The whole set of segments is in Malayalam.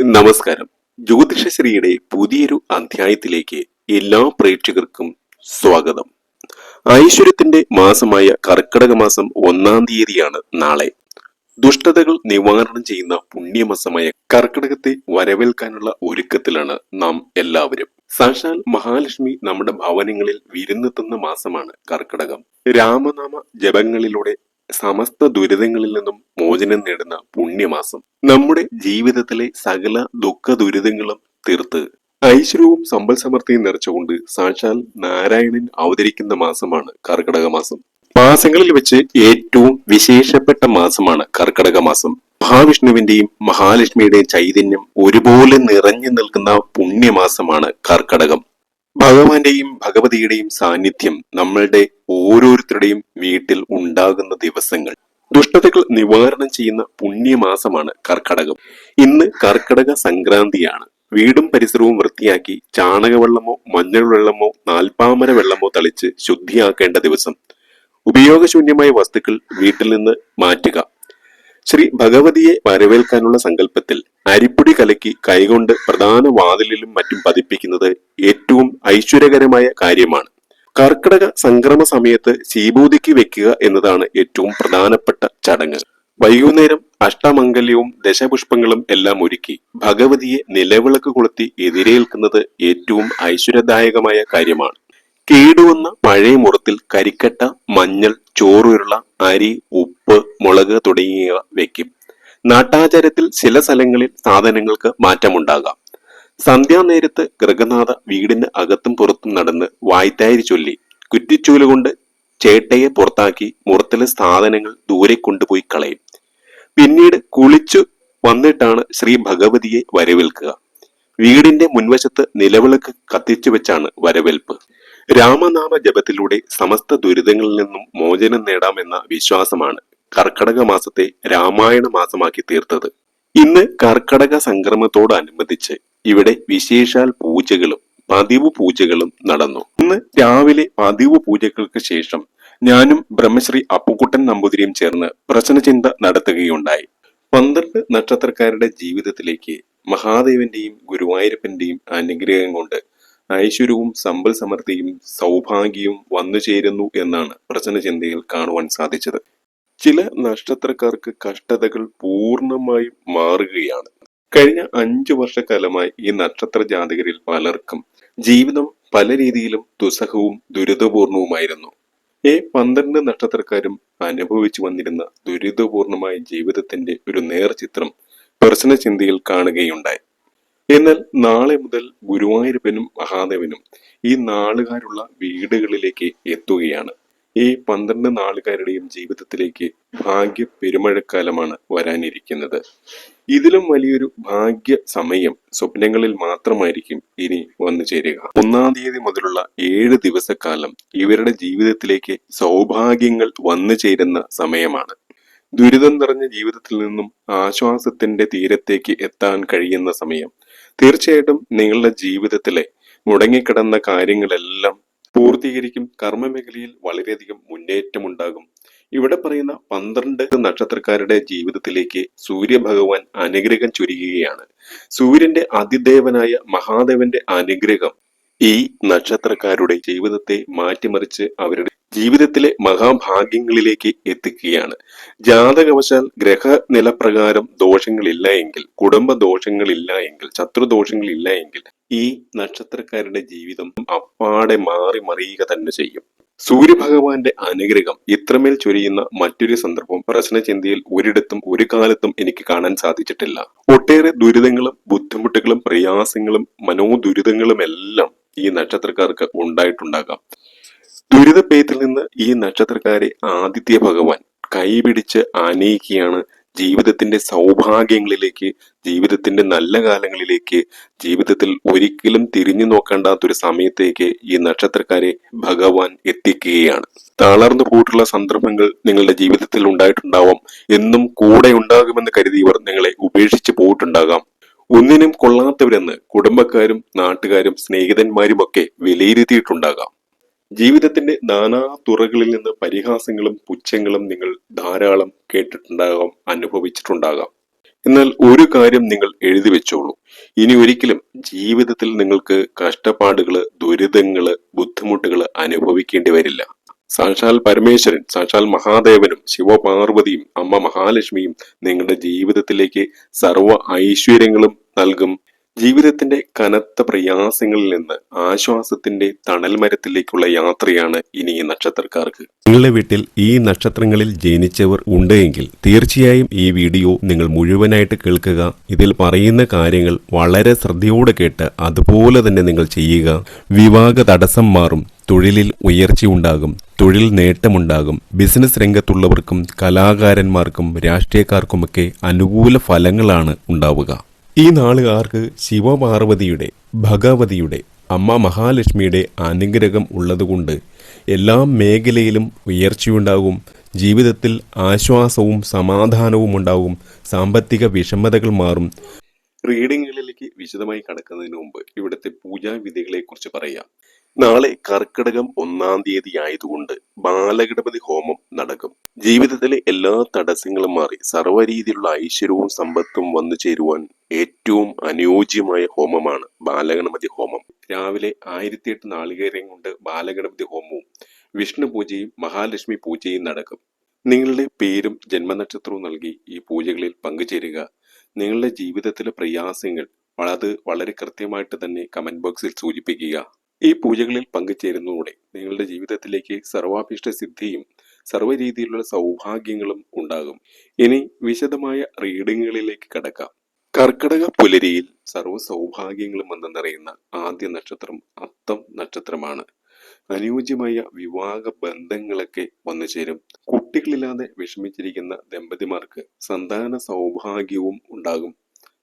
നമസ്കാരം. ജ്യോതിഷശ്രീയുടെ പുതിയൊരു അധ്യായത്തിലേക്ക് എല്ലാ പ്രേക്ഷകർക്കും സ്വാഗതം. ഐശ്വര്യത്തിന്റെ മാസമായ കർക്കിടക മാസം ഒന്നാം തീയതിയാണ് നാളെ. ദുഷ്ടതകൾ നിവാരണം ചെയ്യുന്ന പുണ്യമാസമായ കർക്കിടകത്തെ വരവേൽക്കാനുള്ള ഒരുക്കത്തിലാണ് നാം എല്ലാവരും. സാക്ഷാൽ മഹാലക്ഷ്മി നമ്മുടെ ഭവനങ്ങളിൽ വിരുന്നെത്തുന്ന മാസമാണ് കർക്കിടകം. രാമനാമ ജപങ്ങളിലൂടെ സമസ്ത ദുരിതങ്ങളിൽ നിന്നും മോചനം നേടുന്ന പുണ്യമാസം. നമ്മുടെ ജീവിതത്തിലെ സകല ദുഃഖ ദുരിതങ്ങളും തീർത്ത്. ഐശ്വര്യവും സമ്പൽ സമൃദ്ധിയും നിറച്ചുകൊണ്ട് സാക്ഷാൽ നാരായണൻ അവതരിക്കുന്ന മാസമാണ് കർക്കിടക മാസം. മാസങ്ങളിൽ വെച്ച് ഏറ്റവും വിശേഷപ്പെട്ട മാസമാണ് കർക്കിടക മാസം. മഹാവിഷ്ണുവിന്റെയും മഹാലക്ഷ്മിയുടെയും ചൈതന്യം ഒരുപോലെ നിറഞ്ഞു നിൽക്കുന്ന പുണ്യമാസമാണ് കർക്കിടകം. ഭഗവാന്റെയും ഭഗവതിയുടെയും സാന്നിധ്യം നമ്മളുടെ ഓരോരുത്തരുടെയും വീട്ടിൽ ഉണ്ടാകുന്ന ദിവസങ്ങൾ. ദുഷ്ടതകൾ നിവാരണം ചെയ്യുന്ന പുണ്യമാസമാണ് കർക്കടകം. ഇന്ന് കർക്കടക സംക്രാന്തിയാണ്. വീടും പരിസരവും വൃത്തിയാക്കി ചാണകവെള്ളമോ മഞ്ഞൾ വെള്ളമോ നാൽപ്പാമര വെള്ളമോ തളിച്ച് ശുദ്ധിയാക്കേണ്ട ദിവസം. ഉപയോഗശൂന്യമായ വസ്തുക്കൾ വീട്ടിൽ നിന്ന് മാറ്റുക. ശ്രീ ഭഗവതിയെ വരവേൽക്കാനുള്ള സങ്കല്പത്തിൽ അരിപ്പൊടി കലക്കി കൈകൊണ്ട് പ്രധാന വാതിലിലും മറ്റും പതിപ്പിക്കുന്നത് ഏറ്റവും ഐശ്വര്യകരമായ കാര്യമാണ്. കർക്കിടക സംക്രമ സമയത്ത് ശീഭൂതിക്ക് വെക്കുക എന്നതാണ് ഏറ്റവും പ്രധാനപ്പെട്ട ചടങ്ങ്. വൈകുന്നേരം അഷ്ടമംഗല്യവും ദശപുഷ്പങ്ങളും എല്ലാം ഒരുക്കി ഭഗവതിയെ നിലവിളക്ക് കൊളുത്തി എതിരേൽക്കുന്നത് ഏറ്റവും ഐശ്വര്യദായകമായ കാര്യമാണ്. കേടുവന്ന പഴയ മുറത്തിൽ കരിക്കട്ട മഞ്ഞൾ ചോറുരുള അരി ഉപ്പ് മുളക് തുടങ്ങിയവ വയ്ക്കും നാട്ടാചാരത്തിൽ ചില സ്ഥലങ്ങളിൽ സാധനങ്ങൾക്ക് മാറ്റമുണ്ടാകാം. സന്ധ്യാനേരത്ത് ഗൃഹനാഥ വീടിന് അകത്തും പുറത്തും നടന്ന് വായ്ത്താരി ചൊല്ലി കുറ്റിച്ചൂൽ കൊണ്ട് ചേട്ടയെ പുറത്താക്കി മുറത്തിലെ സാധനങ്ങൾ ദൂരെ കൊണ്ടുപോയി കളയും. പിന്നീട് കുളിച്ചു വന്നിട്ടാണ് ശ്രീ ഭഗവതിയെ വരവേൽക്കുക. വീടിന്റെ മുൻവശത്ത് നിലവിളക്ക് കത്തിച്ചു വെച്ചാണ് വരവേൽപ്പ്. രാമനാമ ജപത്തിലൂടെ സമസ്ത ദുരിതങ്ങളിൽ നിന്നും മോചനം നേടാമെന്ന വിശ്വാസമാണ് കർക്കടക മാസത്തെ രാമായണ മാസമാക്കി തീർത്തത്. ഇന്ന് കർക്കടക സംക്രമത്തോടനുബന്ധിച്ച് ഇവിടെ വിശേഷാൽ പൂജകളും പതിവ് പൂജകളും നടന്നു. ഇന്ന് രാവിലെ പതിവ് പൂജകൾക്ക് ശേഷം ഞാനും ബ്രഹ്മശ്രീ അപ്പുക്കുട്ടൻ നമ്പൂതിരിയും ചേർന്ന് പ്രശ്നചിന്ത നടത്തുകയുണ്ടായി. പന്ത്രണ്ട് നക്ഷത്രക്കാരുടെ ജീവിതത്തിലേക്ക് മഹാദേവന്റെയും ഗുരുവായൂരപ്പന്റെയും അനുഗ്രഹം കൊണ്ട് ഐശ്വര്യവും സമ്പൽ സമൃദ്ധിയും സൗഭാഗ്യവും വന്നു ചേരുന്നു എന്നാണ് പ്രശ്നചിന്തയിൽ കാണുവാൻ സാധിച്ചത്. ചില നക്ഷത്രക്കാർക്ക് കഷ്ടതകൾ പൂർണമായും മാറുകയാണ്. കഴിഞ്ഞ അഞ്ചു വർഷക്കാലമായി ഈ നക്ഷത്ര ജാതകരിൽ പലർക്കും ജീവിതം പല രീതിയിലും ദുസ്സഹവും ദുരിതപൂർണവുമായിരുന്നു. ഈ പന്ത്രണ്ട് നക്ഷത്രക്കാരും അനുഭവിച്ചു വന്നിരുന്ന ദുരിതപൂർണമായ ജീവിതത്തിന്റെ ഒരു നേർചിത്രം പ്രശ്നചിന്തയിൽ കാണുകയുണ്ടായി. എന്നാൽ നാളെ മുതൽ ഗുരുവായൂരപ്പനും മഹാദേവനും ഈ നാളുകാരുള്ള വീടുകളിലേക്ക് എത്തുകയാണ്. ഈ പന്ത്രണ്ട് നാളുകാരുടെയും ജീവിതത്തിലേക്ക് ഭാഗ്യ പെരുമഴക്കാലമാണ് വരാനിരിക്കുന്നത്. ഇതിലും വലിയൊരു ഭാഗ്യ സമയം സ്വപ്നങ്ങളിൽ മാത്രമായിരിക്കും ഇനി വന്നു ചേരുക. ഒന്നാം തീയതി മുതലുള്ള ഏഴ് ദിവസക്കാലം ഇവരുടെ ജീവിതത്തിലേക്ക് സൗഭാഗ്യങ്ങൾ വന്നു ചേരുന്ന സമയമാണ്. ദുരിതം നിറഞ്ഞ ജീവിതത്തിൽ നിന്നും ആശ്വാസത്തിന്റെ തീരത്തേക്ക് എത്താൻ കഴിയുന്ന സമയം. തീർച്ചയായിട്ടും നിങ്ങളുടെ ജീവിതത്തിലെ മുടങ്ങിക്കിടന്ന കാര്യങ്ങളെല്ലാം പൂർത്തീകരിക്കും. കർമ്മമേഖലയിൽ വളരെയധികം മുന്നേറ്റമുണ്ടാകും. ഇവിടെ പറയുന്ന പന്ത്രണ്ട് നക്ഷത്രക്കാരുടെ ജീവിതത്തിലേക്ക് സൂര്യഭഗവാൻ അനുഗ്രഹം ചൊരിയുകയാണ്. സൂര്യന്റെ അതിദേവനായ മഹാദേവന്റെ അനുഗ്രഹം ഈ നക്ഷത്രക്കാരുടെ ജീവിതത്തെ മാറ്റിമറിച്ച് അവരുടെ ജീവിതത്തിലെ മഹാഭാഗ്യങ്ങളിലേക്ക് എത്തിക്കുകയാണ്. ജാതകവശാൽ ഗ്രഹനിലപ്രകാരം ദോഷങ്ങളില്ല എങ്കിൽ കുടുംബ ദോഷങ്ങളില്ല എങ്കിൽ ശത്രുദോഷങ്ങളില്ല എങ്കിൽ ഈ നക്ഷത്രക്കാരുടെ ജീവിതം അപ്പാടെ മാറി മറിയുക തന്നെ ചെയ്യും. സൂര്യഭഗവാന്റെ അനുഗ്രഹം ഇത്രമേൽ ചൊരിയുന്ന മറ്റൊരു സന്ദർഭം പ്രശ്നചിന്തയിൽ ഒരിടത്തും ഒരു കാലത്തും എനിക്ക് കാണാൻ സാധിച്ചിട്ടില്ല. ഒട്ടേറെ ദുരിതങ്ങളും ബുദ്ധിമുട്ടുകളും പ്രയാസങ്ങളും മനോദുരിതങ്ങളും എല്ലാം ഈ നക്ഷത്രക്കാർക്ക് ഉണ്ടായിട്ടുണ്ടാകാം. ദുരിതപ്പേത്തിൽ നിന്ന് ഈ നക്ഷത്രക്കാരെ ആദിത്യ ഭഗവാൻ കൈപിടിച്ച് ആനയിക്കുകയാണ്. ജീവിതത്തിന്റെ സൗഭാഗ്യങ്ങളിലേക്ക് ജീവിതത്തിന്റെ നല്ല കാലങ്ങളിലേക്ക് ജീവിതത്തിൽ ഒരിക്കലും തിരിഞ്ഞു നോക്കേണ്ടാത്തൊരു സമയത്തേക്ക് ഈ നക്ഷത്രക്കാരെ ഭഗവാൻ എത്തിക്കുകയാണ്. തളർന്നു പോയിട്ടുള്ള സന്ദർഭങ്ങൾ നിങ്ങളുടെ ജീവിതത്തിൽ ഉണ്ടായിട്ടുണ്ടാവാം. എന്നും കൂടെ ഉണ്ടാകുമെന്ന് കരുതിയവർ നിങ്ങളെ ഉപേക്ഷിച്ച് പോയിട്ടുണ്ടാകാം. ഒന്നിനും കൊള്ളാത്തവരെന്ന് കുടുംബക്കാരും നാട്ടുകാരും സ്നേഹിതന്മാരും ഒക്കെ വിലയിരുത്തിയിട്ടുണ്ടാകാം. ജീവിതത്തിന്റെ നാനാ തുറകളിൽ നിന്ന് പരിഹാസങ്ങളും പുച്ഛങ്ങളും നിങ്ങൾ ധാരാളം കേട്ടിട്ടുണ്ടാകാം അനുഭവിച്ചിട്ടുണ്ടാകാം. എന്നാൽ ഒരു കാര്യം നിങ്ങൾ എഴുതി വെച്ചോളൂ. ഇനി ഒരിക്കലും ജീവിതത്തിൽ നിങ്ങൾക്ക് കഷ്ടപ്പാടുകൾ ദുരിതങ്ങൾ ബുദ്ധിമുട്ടുകൾ അനുഭവിക്കേണ്ടി വരില്ല. സാക്ഷാൽ പരമേശ്വരൻ സാക്ഷാൽ മഹാദേവനും ശിവപാർവതിയും അമ്മ മഹാലക്ഷ്മിയും നിങ്ങളുടെ ജീവിതത്തിലേക്ക് സർവ ഐശ്വര്യങ്ങളും നൽകും. ജീവിതത്തിന്റെ കനത്ത പ്രയാസങ്ങളിൽ നിന്ന് ആശ്വാസത്തിന്റെ തണൽ മരത്തിലേക്കുള്ള യാത്രയാണ് ഇനി ഈ നക്ഷത്രക്കാർക്ക്. നിങ്ങളുടെ വീട്ടിൽ ഈ നക്ഷത്രങ്ങളിൽ ജനിച്ചവർ ഉണ്ടെങ്കിൽ തീർച്ചയായും ഈ വീഡിയോ നിങ്ങൾ മുഴുവനായിട്ട് കേൾക്കുക. ഇതിൽ പറയുന്ന കാര്യങ്ങൾ വളരെ ശ്രദ്ധയോടെ കേട്ട് അതുപോലെ തന്നെ നിങ്ങൾ ചെയ്യുക. വിവാഹ തടസ്സം മാറും തൊഴിലിൽ ഉയർച്ചയുണ്ടാകും തൊഴിൽ നേട്ടമുണ്ടാകും ബിസിനസ് രംഗത്തുള്ളവർക്കും കലാകാരന്മാർക്കും രാഷ്ട്രീയക്കാർക്കുമൊക്കെ അനുകൂല ഫലങ്ങളാണ് ഉണ്ടാവുക. ഈ നാളുകാർക്ക് ശിവപാർവതിയുടെ ഭഗവതിയുടെ അമ്മ മഹാലക്ഷ്മിയുടെ അനുഗ്രഹം ഉള്ളതുകൊണ്ട് എല്ലാ മേഖലയിലും ഉയർച്ചയുണ്ടാകും. ജീവിതത്തിൽ ആശ്വാസവും സമാധാനവും ഉണ്ടാകും. സാമ്പത്തിക വിഷമതകൾ മാറും. റീഡിങ്ങുകളിലേക്ക് വിശദമായി കടക്കുന്നതിന് മുമ്പ് ഇവിടുത്തെ പൂജാവിധികളെ കുറിച്ച് പറയാം. നാളെ കർക്കിടകം ഒന്നാം തീയതി ആയതുകൊണ്ട് ബാലഗണപതി ഹോമം നടക്കും. ജീവിതത്തിലെ എല്ലാ തടസ്സങ്ങളും മാറി സർവരീതിയിലുള്ള ഐശ്വര്യവും സമ്പത്തും വന്നു ചേരുവാൻ ഏറ്റവും അനുയോജ്യമായ ഹോമമാണ് ബാലഗണപതി ഹോമം. രാവിലെ ആയിരത്തി എട്ട് നാളികേരം കൊണ്ട് ബാലഗണപതി ഹോമവും വിഷ്ണു പൂജയും മഹാലക്ഷ്മി പൂജയും നടക്കും. നിങ്ങളുടെ പേരും ജന്മനക്ഷത്രവും നൽകി ഈ പൂജകളിൽ പങ്കുചേരുക. നിങ്ങളുടെ ജീവിതത്തിലെ പ്രയാസങ്ങൾ അത് വളരെ കൃത്യമായിട്ട് തന്നെ കമന്റ് ബോക്സിൽ സൂചിപ്പിക്കുക. ഈ പൂജകളിൽ പങ്കുചേരുന്നതോടെ നിങ്ങളുടെ ജീവിതത്തിലേക്ക് സർവാഭീഷ്ട സിദ്ധിയും സർവ രീതിയിലുള്ള സൗഭാഗ്യങ്ങളും ഉണ്ടാകും. ഇനി വിശദമായ റീഡിങ്ങുകളിലേക്ക് കടക്കാം. കർക്കടക പുലരിയിൽ സർവ സൗഭാഗ്യങ്ങളും വന്നെന്നറിയുന്ന നിറയുന്ന ആദ്യ നക്ഷത്രം അത്തം നക്ഷത്രമാണ്. അനുയോജ്യമായ വിവാഹ ബന്ധങ്ങളൊക്കെ വന്നു ചേരും കുട്ടികളില്ലാതെ വിഷമിച്ചിരിക്കുന്ന ദമ്പതിമാർക്ക് സന്താന സൗഭാഗ്യവും ഉണ്ടാകും.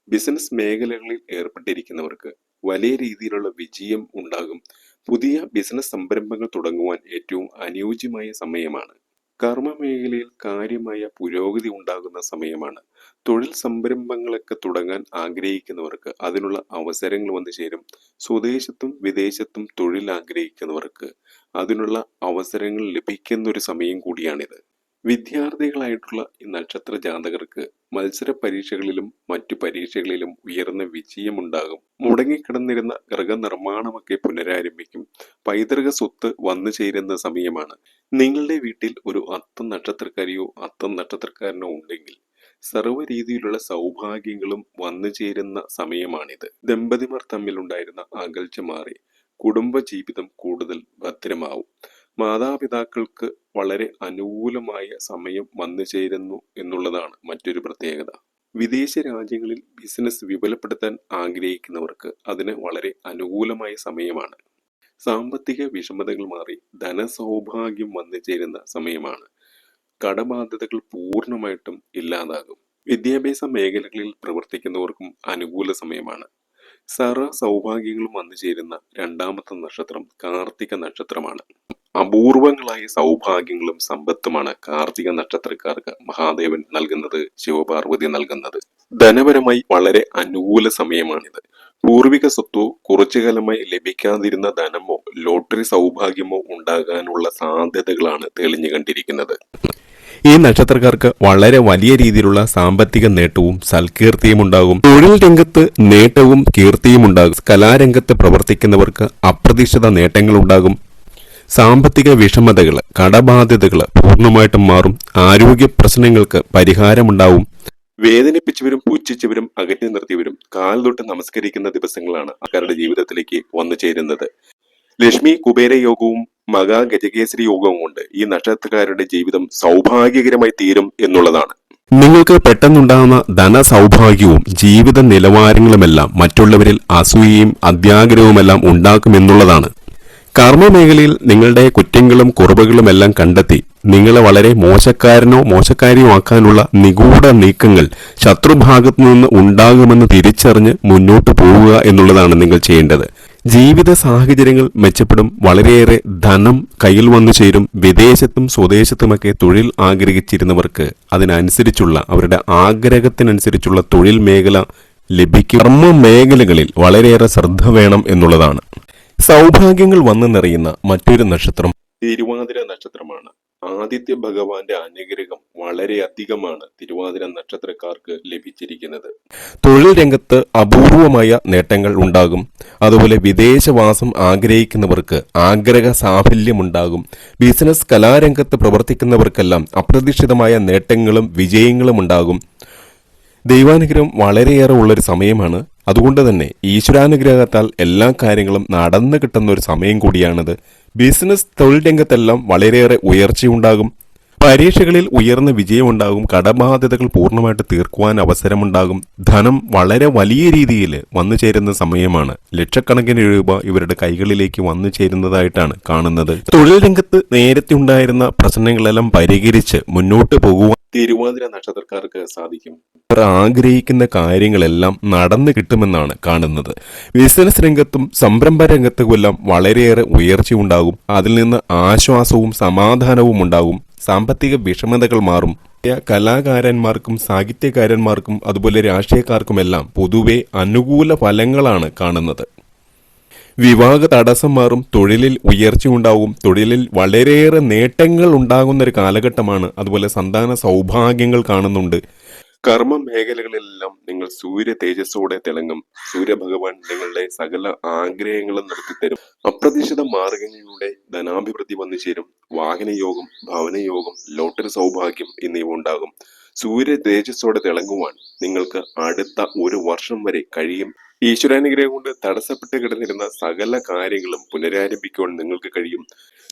ബിസിനസ് മേഖലകളിൽ ഏർപ്പെട്ടിരിക്കുന്നവർക്ക് വലിയ രീതിയിലുള്ള വിജയം ഉണ്ടാകും. പുതിയ ബിസിനസ് സംരംഭങ്ങൾ തുടങ്ങുവാൻ ഏറ്റവും അനുയോജ്യമായ സമയമാണ്. കർമ്മ മേഖലയിൽ കാര്യമായ പുരോഗതി ഉണ്ടാകുന്ന സമയമാണ്. തൊഴിൽ സംരംഭങ്ങളൊക്കെ തുടങ്ങാൻ ആഗ്രഹിക്കുന്നവർക്ക് അതിനുള്ള അവസരങ്ങൾ വന്നു ചേരും. സ്വദേശത്തും വിദേശത്തും തൊഴിൽ ആഗ്രഹിക്കുന്നവർക്ക് അതിനുള്ള അവസരങ്ങൾ ലഭിക്കുന്ന ഒരു സമയം കൂടിയാണിത്. വിദ്യാർത്ഥികളായിട്ടുള്ള ഈ നക്ഷത്ര ജാതകർക്ക് മത്സര പരീക്ഷകളിലും മറ്റു പരീക്ഷകളിലും ഉയർന്ന വിജയമുണ്ടാകും. മുടങ്ങിക്കിടന്നിരുന്ന ഗൃഹനിർമ്മാണമൊക്കെ പുനരാരംഭിക്കും. പൈതൃക സ്വത്ത് വന്നു ചേരുന്ന സമയമാണ്. നിങ്ങളുടെ വീട്ടിൽ ഒരു അത്തം നക്ഷത്രക്കാരിയോ അത്തം നക്ഷത്രക്കാരനോ ഉണ്ടെങ്കിൽ സർവ രീതിയിലുള്ള സൗഭാഗ്യങ്ങളും വന്നു ചേരുന്ന സമയമാണിത്. ദമ്പതിമാർ തമ്മിലുണ്ടായിരുന്ന അകൽച്ച മാറി. കുടുംബജീവിതം കൂടുതൽ ഭദ്രമാവും. മാതാപിതാക്കൾക്ക് വളരെ അനുകൂലമായ സമയം വന്നു ചേരുന്നു എന്നുള്ളതാണ് മറ്റൊരു പ്രത്യേകത. വിദേശ രാജ്യങ്ങളിൽ ബിസിനസ് വിപുലപ്പെടുത്താൻ ആഗ്രഹിക്കുന്നവർക്ക് അതിന് വളരെ അനുകൂലമായ സമയമാണ്. സാമ്പത്തിക വിഷമതകൾ മാറി ധനസൗഭാഗ്യം വന്നു ചേരുന്ന സമയമാണ്. കടബാധ്യതകൾ പൂർണമായിട്ടും ഇല്ലാതാകും. വിദ്യാഭ്യാസ മേഖലകളിൽ പ്രവർത്തിക്കുന്നവർക്കും അനുകൂല സമയമാണ്. സർവ സൗഭാഗ്യങ്ങളും വന്നു ചേരുന്ന രണ്ടാമത്തെ നക്ഷത്രം കാർത്തിക നക്ഷത്രമാണ്. അപൂർവങ്ങളായ സൗഭാഗ്യങ്ങളും സമ്പത്തുമാണ് കാർത്തിക നക്ഷത്രക്കാർക്ക് മഹാദേവൻ നൽകുന്നത് ശിവപാർവതി നൽകുന്നത്. ധനപരമായി വളരെ അനുകൂല സമയമാണിത്. പൂർവിക സ്വത്തോ കുറച്ചു കാലമായി ലഭിക്കാതിരുന്ന ധനമോ ലോട്ടറി സൗഭാഗ്യമോ ഉണ്ടാകാനുള്ള സാധ്യതകളാണ് തെളിഞ്ഞു കണ്ടിരിക്കുന്നത്. ഈ നക്ഷത്രക്കാർക്ക് വളരെ വലിയ രീതിയിലുള്ള സാമ്പത്തിക നേട്ടവും സൽകീർത്തിയും ഉണ്ടാകും. തൊഴിൽ രംഗത്ത് നേട്ടവും കീർത്തിയും ഉണ്ടാകും. കലാരംഗത്ത് പ്രവർത്തിക്കുന്നവർക്ക് അപ്രതീക്ഷിത നേട്ടങ്ങൾ ഉണ്ടാകും. സാമ്പത്തിക വിഷമതകൾ കടബാധ്യതകൾ പൂർണമായിട്ടും മാറും. ആരോഗ്യ പ്രശ്നങ്ങൾക്ക് പരിഹാരമുണ്ടാവും. വേദനിപ്പിച്ചവരും പുച്ഛിച്ചവരും അകറ്റി നിർത്തിയവരും കാൽ തൊട്ട് നമസ്കരിക്കുന്ന ദിവസങ്ങളാണ് ആൾക്കാരുടെ ജീവിതത്തിലേക്ക് വന്നു ചേരുന്നത്. ലക്ഷ്മി കുബേര യോഗവും മകാ ഗജകേസരി യോഗവും കൊണ്ട് ഈ നക്ഷത്രക്കാരുടെ ജീവിതം സൗഭാഗ്യകരമായി തീരും എന്നുള്ളതാണ്. നിങ്ങൾക്ക് പെട്ടെന്നുണ്ടാകുന്ന ധനസൗഭാഗ്യവും ജീവിത നിലവാരങ്ങളുമെല്ലാം മറ്റുള്ളവരിൽ അസൂയയും അത്യാഗ്രഹവുമെല്ലാം ഉണ്ടാക്കുമെന്നുള്ളതാണ് കർമ്മമേഖലയിൽ നിങ്ങളുടെ കുറ്റങ്ങളും കുറവുകളും എല്ലാം കണ്ടെത്തി നിങ്ങളെ വളരെ മോശക്കാരനോ മോശക്കാരിയോ ആക്കാനുള്ള നിഗൂഢ നീക്കങ്ങൾ ശത്രുഭാഗത്തു നിന്ന് ഉണ്ടാകുമെന്ന് തിരിച്ചറിഞ്ഞ് മുന്നോട്ട് പോവുക എന്നുള്ളതാണ് നിങ്ങൾ ചെയ്യേണ്ടത്. ജീവിത സാഹചര്യങ്ങൾ മെച്ചപ്പെടും. വളരെയേറെ ധനം കയ്യിൽ വന്നു ചേരും. വിദേശത്തും സ്വദേശത്തുമൊക്കെ തൊഴിൽ ആഗ്രഹിച്ചിരുന്നവർക്ക് അതിനനുസരിച്ചുള്ള അവരുടെ ആഗ്രഹത്തിനനുസരിച്ചുള്ള തൊഴിൽ മേഖല ലഭിക്കും. കർമ്മ മേഖലകളിൽ വളരെയേറെ ശ്രദ്ധ വേണം എന്നുള്ളതാണ്. സൗഭാഗ്യങ്ങൾ വന്നു നിറയുന്ന മറ്റൊരു നക്ഷത്രം. തിരുവാതിര നക്ഷത്രമാണ്. ആദിത്യ ഭഗവാന്റെ അനുഗ്രഹം വളരെയധികമാണ് തിരുവാതിര നക്ഷത്രക്കാർക്ക് ലഭിച്ചിരിക്കുന്നത്. തൊഴിൽ രംഗത്ത് അപൂർവമായ നേട്ടങ്ങൾ ഉണ്ടാകും. അതുപോലെ വിദേശവാസം ആഗ്രഹിക്കുന്നവർക്ക് ആഗ്രഹ സാഫല്യമുണ്ടാകും. ബിസിനസ് കലാരംഗത്ത് പ്രവർത്തിക്കുന്നവർക്കെല്ലാം അപ്രതീക്ഷിതമായ നേട്ടങ്ങളും വിജയങ്ങളും ഉണ്ടാകും. ദൈവാനുഗ്രഹം വളരെയേറെ ഉള്ളൊരു സമയമാണ്. അതുകൊണ്ട് തന്നെ ഈശ്വരാനുഗ്രഹത്താൽ എല്ലാ കാര്യങ്ങളും നടന്നു കിട്ടുന്ന ഒരു സമയം കൂടിയാണിത്. ബിസിനസ് തൊഴിൽ രംഗത്തെല്ലാം വളരെയേറെ ഉയർച്ചയുണ്ടാകും. പരീക്ഷകളിൽ ഉയർന്ന വിജയമുണ്ടാകും. കടബാധ്യതകൾ പൂർണമായിട്ട് തീർക്കുവാൻ അവസരമുണ്ടാകും. ധനം വളരെ വലിയ രീതിയിൽ വന്നു ചേരുന്ന സമയമാണ്. ലക്ഷക്കണക്കിന് രൂപ ഇവരുടെ കൈകളിലേക്ക് വന്നു ചേരുന്നതായിട്ടാണ് കാണുന്നത്. തൊഴിൽ രംഗത്ത് നേരത്തെ ഉണ്ടായിരുന്ന പ്രശ്നങ്ങളെല്ലാം പരിഹരിച്ച് മുന്നോട്ട് പോകുവാൻ തിരുവാതിര നക്ഷത്രക്കാർക്ക് സാധിക്കും. അവർ ആഗ്രഹിക്കുന്ന കാര്യങ്ങളെല്ലാം നടന്നു കിട്ടുമെന്നാണ് കാണുന്നത്. ബിസിനസ് രംഗത്തും സംരംഭ രംഗത്തുമെല്ലാം വളരെയേറെ ഉയർച്ചയുണ്ടാകും. അതിൽ നിന്ന് ആശ്വാസവും സമാധാനവും ഉണ്ടാകും. സാമ്പത്തിക വിഷമതകൾ മാറും. കലാകാരന്മാർക്കും സാഹിത്യകാരന്മാർക്കും അതുപോലെ രാഷ്ട്രീയക്കാർക്കുമെല്ലാം പൊതുവെ അനുകൂല ഫലങ്ങളാണ് കാണുന്നത്. വിവാഹ തടസ്സം മാറും തൊഴിലിൽ ഉയർച്ചയുണ്ടാവും തൊഴിലിൽ വളരെയേറെ നേട്ടങ്ങൾ ഉണ്ടാകുന്ന ഒരു കാലഘട്ടമാണ് അതുപോലെ സന്താന സൗഭാഗ്യങ്ങൾ കാണുന്നുണ്ട്. കർമ്മ മേഖലകളിലെല്ലാം നിങ്ങൾ സൂര്യ തേജസ്സോടെ തിളങ്ങും. സൂര്യഭഗവാൻ നിങ്ങളുടെ സകല ആഗ്രഹങ്ങളും നടത്തിത്തരും. അപ്രതീക്ഷിത മാർഗങ്ങളിലൂടെ ധനാഭിവൃദ്ധി വന്നു ചേരും. വാഹനയോഗം ഭവനയോഗം ലോട്ടറി സൗഭാഗ്യം എന്നിവ ഉണ്ടാകും. സൂര്യ തേജസ്സോടെ തിളങ്ങുവാൻ നിങ്ങൾക്ക് അടുത്ത ഒരു വർഷം വരെ കഴിയും. ഈശ്വരാനുഗ്രഹം കൊണ്ട് തടസ്സപ്പെട്ട് കിടന്നിരുന്ന സകല കാര്യങ്ങളും പുനരാരംഭിക്കുവാൻ നിങ്ങൾക്ക് കഴിയും.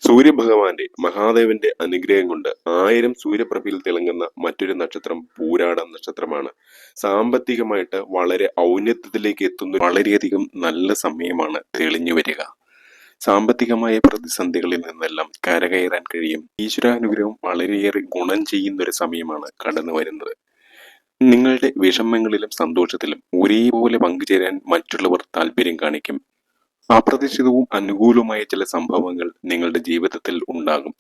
സൂര്യഭഗവാന്റെ മഹാദേവന്റെ അനുഗ്രഹം കൊണ്ട് ആയിരം സൂര്യപ്രഭയിൽ തിളങ്ങുന്ന മറ്റൊരു നക്ഷത്രം പൂരാട നക്ഷത്രമാണ്. സാമ്പത്തികമായിട്ട് വളരെ ഔന്നത്യത്തിലേക്ക് എത്തുന്ന വളരെയധികം നല്ല സമയമാണ് തെളിഞ്ഞു വരിക. സാമ്പത്തികമായ പ്രതിസന്ധികളിൽ നിന്നെല്ലാം കരകയറാൻ കഴിയും. ഈശ്വരാനുഗ്രഹം വളരെയേറെ ഗുണം ചെയ്യുന്ന ഒരു സമയമാണ് കടന്നു വരുന്നത് നിങ്ങളുടെ വിഷമങ്ങളിലും സന്തോഷത്തിലും ഒരേപോലെ പങ്കുചേരാൻ മറ്റുള്ളവർ താല്പര്യം കാണിക്കും. അപ്രതീക്ഷിതവും അനുകൂലവുമായ ചില സംഭവങ്ങൾ നിങ്ങളുടെ ജീവിതത്തിൽ ഉണ്ടാകും.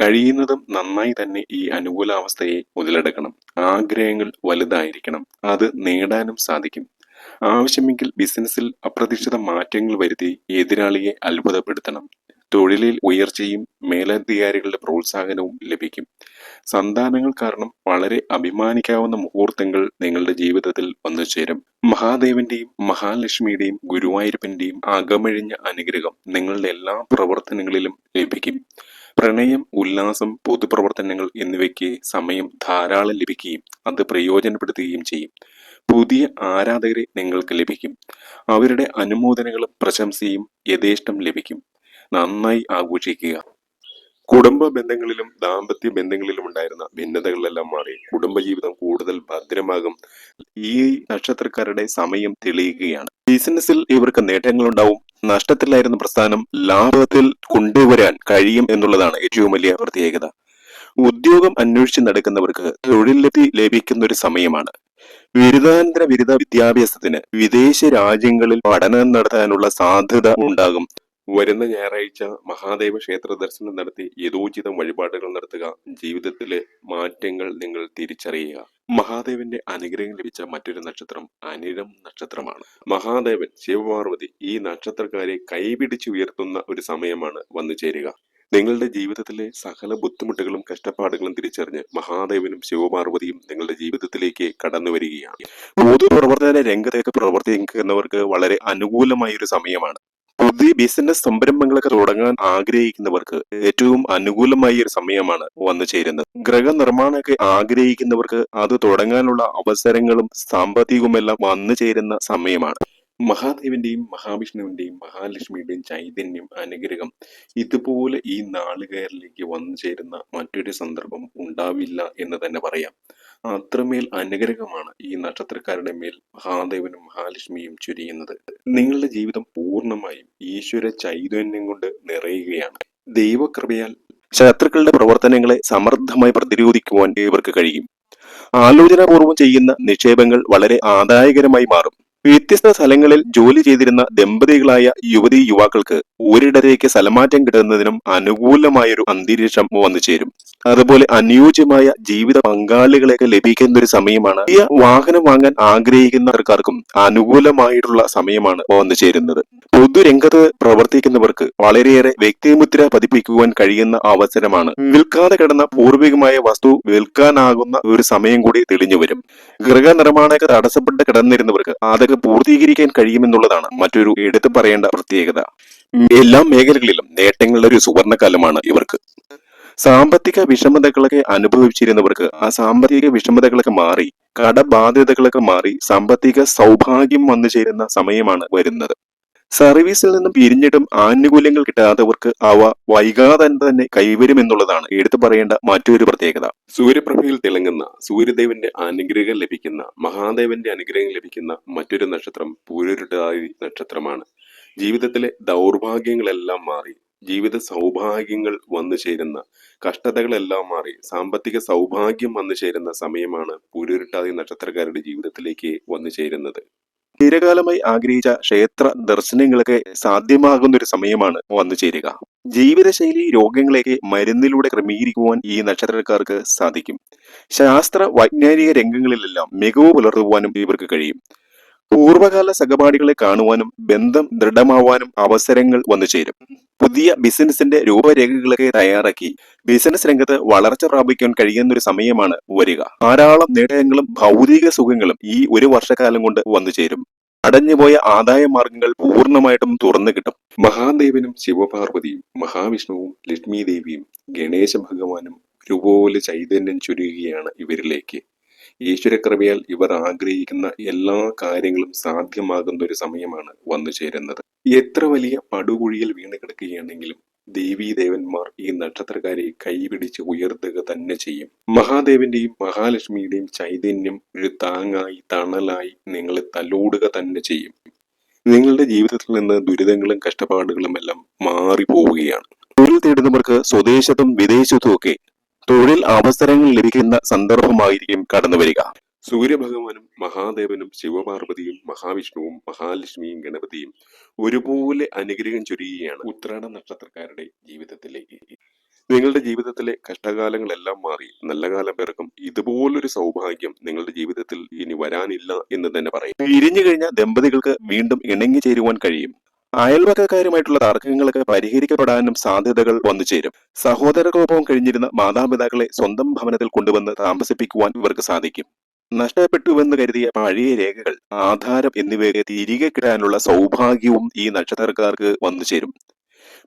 കഴിയുന്നതും നന്നായി തന്നെ ഈ അനുകൂലാവസ്ഥയെ മുതലെടുക്കണം. ആഗ്രഹങ്ങൾ വലുതായിരിക്കണം. അത് നേടാനും സാധിക്കും. ആവശ്യമെങ്കിൽ ബിസിനസ്സിൽ അപ്രതീക്ഷിത മാറ്റങ്ങൾ വരുത്തി എതിരാളിയെ അത്ഭുതപ്പെടുത്തണം. തൊഴിലിൽ ഉയർച്ചയും മേലധികാരികളുടെ പ്രോത്സാഹനവും ലഭിക്കും. സന്താനങ്ങൾ കാരണം വളരെ അഭിമാനിക്കാവുന്ന മുഹൂർത്തങ്ങൾ നിങ്ങളുടെ ജീവിതത്തിൽ വന്നു ചേരും. മഹാദേവന്റെയും മഹാലക്ഷ്മിയുടെയും ഗുരുവായൂരപ്പന്റെയും അകമഴിഞ്ഞ അനുഗ്രഹം നിങ്ങളുടെ എല്ലാ പ്രവർത്തനങ്ങളിലും ലഭിക്കും. പ്രണയം ഉല്ലാസം പൊതുപ്രവർത്തനങ്ങൾ എന്നിവയ്ക്ക് സമയം ധാരാളം ലഭിക്കുകയും അത് പ്രയോജനപ്പെടുത്തുകയും ചെയ്യും. പുതിയ ആരാധകരെ നിങ്ങൾക്ക് ലഭിക്കും. അവരുടെ അനുമോദനങ്ങളും പ്രശംസയും യഥേഷ്ടം ലഭിക്കും. നന്നായി ആഘോഷിക്കുക. കുടുംബ ബന്ധങ്ങളിലും ദാമ്പത്യ ബന്ധങ്ങളിലും ഉണ്ടായിരുന്ന ഭിന്നതകളെല്ലാം മാറി. കുടുംബജീവിതം കൂടുതൽ ഭദ്രമാകും. ഈ നക്ഷത്രക്കാരുടെ സമയം തെളിയുകയാണ്. ബിസിനസ്സിൽ ഇവർക്ക് നേട്ടങ്ങൾ ഉണ്ടാവും നഷ്ടത്തിലായിരുന്ന പ്രസ്ഥാനം ലാഭത്തിൽ കൊണ്ടുവരാൻ കഴിയും എന്നുള്ളതാണ് ഏറ്റവും വലിയ പ്രത്യേകത. ഉദ്യോഗം അന്വേഷിച്ച് നടക്കുന്നവർക്ക് തൊഴിലെത്തി ലഭിക്കുന്ന ഒരു സമയമാണ്. ബിരുദാനന്തര ബിരുദ വിദ്യാഭ്യാസത്തിന് വിദേശ രാജ്യങ്ങളിൽ പഠനം നടത്താനുള്ള സാധ്യത ഉണ്ടാകും. വരുന്ന ഞായറാഴ്ച മഹാദേവ ക്ഷേത്ര ദർശനം നടത്തി യഥോചിതം വഴിപാടുകൾ നടത്തുക. ജീവിതത്തിലെ മാറ്റങ്ങൾ നിങ്ങൾ തിരിച്ചറിയുക. മഹാദേവന്റെ അനുഗ്രഹം ലഭിച്ച മറ്റൊരു നക്ഷത്രം അനിഴം നക്ഷത്രമാണ്. മഹാദേവൻ ശിവപാർവതി ഈ നക്ഷത്രക്കാരെ കൈപിടിച്ചുയർത്തുന്ന ഒരു സമയമാണ് വന്നു ചേരുക. നിങ്ങളുടെ ജീവിതത്തിലെ സകല ബുദ്ധിമുട്ടുകളും കഷ്ടപ്പാടുകളും തിരിച്ചറിഞ്ഞ് മഹാദേവനും ശിവപാർവതിയും നിങ്ങളുടെ ജീവിതത്തിലേക്ക് കടന്നു വരികയാണ്. പൊതുപ്രവർത്തന രംഗത്തേക്ക് പ്രവർത്തിക്കുന്നവർക്ക് വളരെ അനുകൂലമായ ഒരു സമയമാണ്. പുതിയ ബിസിനസ് സംരംഭങ്ങളൊക്കെ തുടങ്ങാൻ ആഗ്രഹിക്കുന്നവർക്ക് ഏറ്റവും അനുകൂലമായ ഒരു സമയമാണ് വന്നു ചേരുന്നത്. ഗ്രഹനിർമ്മാണമൊക്കെ ആഗ്രഹിക്കുന്നവർക്ക് അത് തുടങ്ങാനുള്ള അവസരങ്ങളും സാമ്പത്തികവുമെല്ലാം വന്നു ചേരുന്ന സമയമാണ്. മഹാദേവന്റെയും മഹാവിഷ്ണുവിന്റെയും മഹാലക്ഷ്മിയുടെയും ചൈതന്യം അനുഗ്രഹം ഇതുപോലെ ഈ നാളുകയറിലേക്ക് വന്നു ചേരുന്ന മറ്റൊരു സന്ദർഭം ഉണ്ടാവില്ല എന്ന് തന്നെ പറയാം. അത്രമേൽ അനുഗ്രഹമാണ് ഈ നക്ഷത്രക്കാരുടെ മേൽ മഹാദേവനും മഹാലക്ഷ്മിയും ചുരിയുന്നത്. നിങ്ങളുടെ ജീവിതം പൂർണമായും ഈശ്വര ചൈതന്യം കൊണ്ട് നിറയുകയാണ്. ദൈവകൃപയാൽ ശത്രുക്കളുടെ പ്രവർത്തനങ്ങളെ സമർത്ഥമായി പ്രതിരോധിക്കുവാൻ ഇവർക്ക് കഴിയും. ആലോചനാപൂർവം ചെയ്യുന്ന നിക്ഷേപങ്ങൾ വളരെ ആദായകരമായി മാറും. വ്യത്യസ്ത സ്ഥലങ്ങളിൽ ജോലി ചെയ്തിരുന്ന ദമ്പതികളായ യുവതി യുവാക്കൾക്ക് ഒരിടരേക്ക് സ്ഥലമാറ്റം കിട്ടുന്നതിനും അനുകൂലമായൊരു അന്തരീക്ഷം വന്നു ചേരും അതുപോലെ അനുയോജ്യമായ ജീവിത പങ്കാളികളെയൊക്കെ ലഭിക്കുന്ന ഒരു സമയമാണ്. ഈ വാഹനം വാങ്ങാൻ ആഗ്രഹിക്കുന്നവർക്കാർക്കും അനുകൂലമായിട്ടുള്ള സമയമാണ് വന്നു ചേരുന്നത്. പൊതുരംഗത്ത് പ്രവർത്തിക്കുന്നവർക്ക് വളരെയേറെ വ്യക്തിമുദ്ര പതിപ്പിക്കുവാൻ കഴിയുന്ന അവസരമാണ്. വിൽക്കാതെ കിടന്ന പൂർവികമായ വസ്തു വിൽക്കാനാകുന്ന ഒരു സമയം കൂടി തെളിഞ്ഞു വരും ഗൃഹ നിർമ്മാണമൊക്കെ തടസ്സപ്പെട്ട് കിടന്നിരുന്നവർക്ക് അതൊക്കെ പൂർത്തീകരിക്കാൻ കഴിയുമെന്നുള്ളതാണ് മറ്റൊരു എടുത്തു പറയേണ്ട പ്രത്യേകത. എല്ലാ മേഖലകളിലും നേട്ടങ്ങളുടെ ഒരു സുവർണകാലമാണ് ഇവർക്ക്. സാമ്പത്തിക വിഷമതകളൊക്കെ അനുഭവിച്ചിരുന്നവർക്ക് ആ സാമ്പത്തിക വിഷമതകളൊക്കെ മാറി കടബാധ്യതകളൊക്കെ മാറി സാമ്പത്തിക സൗഭാഗ്യം വന്നു ചേരുന്ന സമയമാണ് വരുന്നത്. സർവീസിൽ നിന്നും പിരിഞ്ഞിട്ടും ആനുകൂല്യങ്ങൾ കിട്ടാത്തവർക്ക് അവ വൈകാതെ തന്നെ കൈവരും എന്നുള്ളതാണ്. എടുത്തു പറയേണ്ട മറ്റൊരു പ്രത്യേകത. സൂര്യപ്രഭയിൽ തിളങ്ങുന്ന സൂര്യദേവന്റെ അനുഗ്രഹം ലഭിക്കുന്ന മഹാദേവന്റെ അനുഗ്രഹം ലഭിക്കുന്ന മറ്റൊരു നക്ഷത്രം പൂരുരുട്ടാതി നക്ഷത്രമാണ്. ജീവിതത്തിലെ ദൗർഭാഗ്യങ്ങളെല്ലാം മാറി ജീവിത സൗഭാഗ്യങ്ങൾ വന്നു ചേരുന്ന കഷ്ടതകളെല്ലാം മാറി. സാമ്പത്തിക സൗഭാഗ്യം വന്നു ചേരുന്ന സമയമാണ് പൂരുരുട്ടാതി നക്ഷത്രക്കാരുടെ ജീവിതത്തിലേക്ക് വന്നു ചേരുന്നത്. ചിരകാലമായി ആഗ്രഹിച്ച ക്ഷേത്ര ദർശനങ്ങളൊക്കെ സാധ്യമാകുന്ന ഒരു സമയമാണ് വന്നു ചേരുക. ജീവിതശൈലി രോഗങ്ങളെയൊക്കെ മരുന്നിലൂടെ ക്രമീകരിക്കുവാൻ ഈ നക്ഷത്രക്കാർക്ക് സാധിക്കും. ശാസ്ത്ര വൈജ്ഞാനിക രംഗങ്ങളിലെല്ലാം മികവ് പുലർത്തുവാനും ഇവർക്ക് കഴിയും. പൂർവകാല സഹപാഠികളെ കാണുവാനും ബന്ധം ദൃഢമാവാനും അവസരങ്ങൾ വന്നു ചേരും. പുതിയ ബിസിനസിന്റെ രൂപരേഖകളൊക്കെ തയ്യാറാക്കി ബിസിനസ് രംഗത്ത് വളർച്ച പ്രാപിക്കാൻ കഴിയുന്ന ഒരു സമയമാണ് വരിക. ധാരാളം നേട്ടങ്ങളും ഭൗതിക സുഖങ്ങളും ഈ ഒരു വർഷക്കാലം കൊണ്ട് വന്നു ചേരും. അടഞ്ഞുപോയ ആദായ മാർഗങ്ങൾ പൂർണമായിട്ടും തുറന്നു കിട്ടും. മഹാദേവനും ശിവപാർവതിയും മഹാവിഷ്ണുവും ലക്ഷ്മി ദേവിയും ഗണേശ ഭഗവാനും ഒരുപോലെ ചൈതന്യം ചുരുകയാണ് ഇവരിലേക്ക്. ഈശ്വരകൃപയാൽ ഇവർ ആഗ്രഹിക്കുന്ന എല്ലാ കാര്യങ്ങളും സാധ്യമാകുന്ന ഒരു സമയമാണ് വന്നു ചേരുന്നത്. എത്ര വലിയ പടുകുഴിയിൽ വീണ് കിടക്കുകയാണെങ്കിലും ദേവീദേവന്മാർ ഈ നക്ഷത്രക്കാരെ കൈപിടിച്ച് ഉയർത്തുക തന്നെ ചെയ്യും. മഹാദേവന്റെയും മഹാലക്ഷ്മിയുടെയും ചൈതന്യം ഒരു താങ്ങായി തണലായി നിങ്ങളെ തലോടുക തന്നെ ചെയ്യും. നിങ്ങളുടെ ജീവിതത്തിൽ നിന്ന് ദുരിതങ്ങളും കഷ്ടപ്പാടുകളും എല്ലാം മാറിപ്പോവുകയാണ്. തൊഴിൽ തേടുന്നവർക്ക് സ്വദേശത്തും വിദേശത്തും ഒക്കെ തൊഴിൽ അവസരങ്ങൾ ലഭിക്കുന്ന സന്ദർഭമായിരിക്കും കടന്നു വരിക സൂര്യഭഗവാനും മഹാദേവനും ശിവപാർവതിയും മഹാവിഷ്ണുവും മഹാലക്ഷ്മിയും ഗണപതിയും ഒരുപോലെ അനുഗ്രഹം ചൊരിയുകയാണ് ഉത്രാട നക്ഷത്രക്കാരുടെ ജീവിതത്തിലേക്ക്. നിങ്ങളുടെ ജീവിതത്തിലെ കഷ്ടകാലങ്ങളെല്ലാം മാറി നല്ല കാലം പിറക്കും. ഇതുപോലൊരു സൗഭാഗ്യം നിങ്ങളുടെ ജീവിതത്തിൽ ഇനി വരാനില്ല എന്ന് തന്നെ പറയും. ഇരിഞ്ഞു കഴിഞ്ഞ ദമ്പതികൾക്ക് വീണ്ടും ഇണങ്ങി ചേരുവാൻ കഴിയും. അയൽവക്കക്കാരുമായിട്ടുള്ള തർക്കങ്ങളൊക്കെ പരിഹരിക്കപ്പെടാനും സാധ്യതകൾ വന്നു ചേരും. സഹോദരങ്ങൾക്കൊപ്പം കഴിഞ്ഞിരുന്ന മാതാപിതാക്കളെ സ്വന്തം ഭവനത്തിൽ കൊണ്ടുവന്ന് താമസിപ്പിക്കുവാൻ ഇവർക്ക് സാധിക്കും. നഷ്ടപ്പെട്ടുവെന്ന് കരുതിയ പഴയ രേഖകൾ ആധാരം എന്നിവയൊക്കെ തിരികെ കിട്ടാനുള്ള സൗഭാഗ്യവും ഈ നക്ഷത്രക്കാർക്ക് വന്നു ചേരും.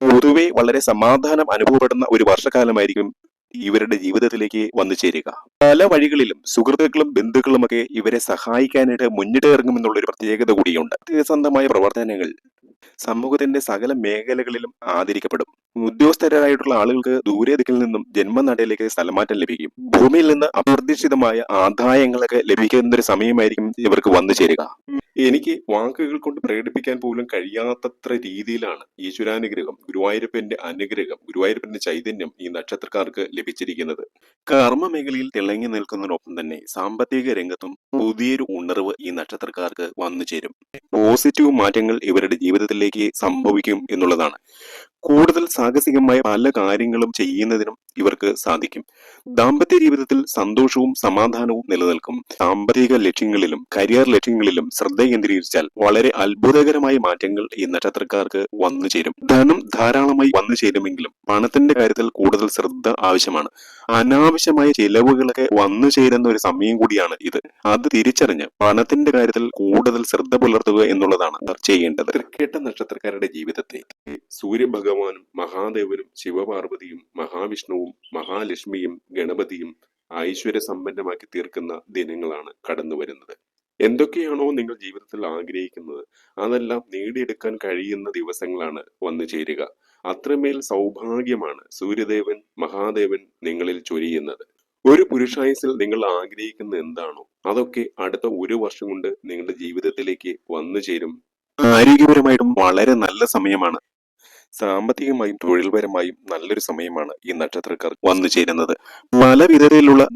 പൊതുവെ വളരെ സമാധാനം അനുഭവപ്പെടുന്ന ഒരു വർഷക്കാലമായിരിക്കും ഇവരുടെ ജീവിതത്തിലേക്ക് വന്നു ചേരുക. പല വഴികളിലും സുഹൃത്തുക്കളും ബന്ധുക്കളുമൊക്കെ ഇവരെ സഹായിക്കാനായിട്ട് മുന്നിട്ട് ഇറങ്ങുമെന്നുള്ള ഒരു പ്രത്യേകത കൂടിയുണ്ട്. സത്യസന്ധമായ പ്രവർത്തനങ്ങൾ സമൂഹത്തിന്റെ സകല മേഖലകളിലും ആദരിക്കപ്പെടും. ഉദ്യോഗസ്ഥരായിട്ടുള്ള ആളുകൾക്ക് ദൂരദിക്കിൽ നിന്നും ജന്മനാട്ടിലേക്ക് സ്ഥലമാറ്റം ലഭിക്കും. ഭൂമിയിൽ നിന്ന് അപ്രതീക്ഷിതമായ ആദായങ്ങളൊക്കെ ലഭിക്കുന്ന ഒരു സമയമായിരിക്കും ഇവർക്ക് വന്നു ചേരുക. എനിക്ക് വാക്കുകൾ കൊണ്ട് പ്രകടിപ്പിക്കാൻ പോലും കഴിയാത്തത്ര രീതിയിലാണ് ഈശ്വരാനുഗ്രഹം ഗുരുവായൂരപ്പന്റെ അനുഗ്രഹം ഗുരുവായൂരപ്പന്റെ ചൈതന്യം ഈ നക്ഷത്രക്കാർക്ക് ലഭിച്ചിരിക്കുന്നത്. കർമ്മ മേഖലയിൽ തിളങ്ങി നിൽക്കുന്നതിനൊപ്പം തന്നെ സാമ്പത്തിക രംഗത്തും പുതിയൊരു ഉണർവ് ഈ നക്ഷത്രക്കാർക്ക് വന്നു ചേരും. പോസിറ്റീവ് മാറ്റങ്ങൾ ഇവരുടെ ജീവിതത്തിലേക്ക് സംഭവിക്കും എന്നുള്ളതാണ്. കൂടുതൽ സാഹസികമായ പല കാര്യങ്ങളും ചെയ്യുന്നതിനും ഇവർക്ക് സാധിക്കും. ദാമ്പത്യ ജീവിതത്തിൽ സന്തോഷവും സമാധാനവും നിലനിൽക്കും. സാമ്പത്തിക ലക്ഷ്യങ്ങളിലും കരിയർ ലക്ഷ്യങ്ങളിലും ശ്രദ്ധ കേന്ദ്രീകരിച്ചാൽ വളരെ അത്ഭുതകരമായ മാറ്റങ്ങൾ ഈ നക്ഷത്രക്കാർക്ക് വന്നു ചേരും. ധനം ധാരാളമായി വന്നു ചേരുമെങ്കിലും പണത്തിന്റെ കാര്യത്തിൽ കൂടുതൽ ശ്രദ്ധ ആവശ്യമാണ്. അനാവശ്യമായ ചിലവുകളൊക്കെ വന്നു ചേരുന്ന ഒരു സമയം കൂടിയാണ് ഇത്. അത് തിരിച്ചറിഞ്ഞ് പണത്തിന്റെ കാര്യത്തിൽ കൂടുതൽ ശ്രദ്ധ പുലർത്തുക എന്നുള്ളതാണ് ചെയ്യേണ്ടത്. തൃക്കേട്ട നക്ഷത്രക്കാരുടെ ജീവിതത്തെ സൂര്യഭഗവാനും മഹാദേവനും ശിവപാർവതിയും മഹാവിഷ്ണുവും മഹാലക്ഷ്മിയും ഗണപതിയും ഐശ്വര്യ സമ്പന്നമാക്കി തീർക്കുന്ന ദിനങ്ങളാണ് കടന്നു വരുന്നത്. എന്തൊക്കെയാണോ നിങ്ങൾ ജീവിതത്തിൽ ആഗ്രഹിക്കുന്നത് അതെല്ലാം നേടിയെടുക്കാൻ കഴിയുന്ന ദിവസങ്ങളാണ് വന്നു ചേരുക. അത്രമേൽ സൗഭാഗ്യമാണ് സൂര്യദേവൻ മഹാദേവൻ നിങ്ങളിൽ ചൊരിയുന്നത്. ഒരു പുരുഷായുസിൽ നിങ്ങൾ ആഗ്രഹിക്കുന്ന എന്താണോ അതൊക്കെ അടുത്ത ഒരു വർഷം കൊണ്ട് നിങ്ങളുടെ ജീവിതത്തിലേക്ക് വന്നു ചേരും. ആരോഗ്യപരമായിട്ടും വളരെ നല്ല സമയമാണ്. സാമ്പത്തികമായും തൊഴിൽപരമായും നല്ലൊരു സമയമാണ് ഈ നക്ഷത്രക്കാർ വന്നു ചേരുന്നത്. പല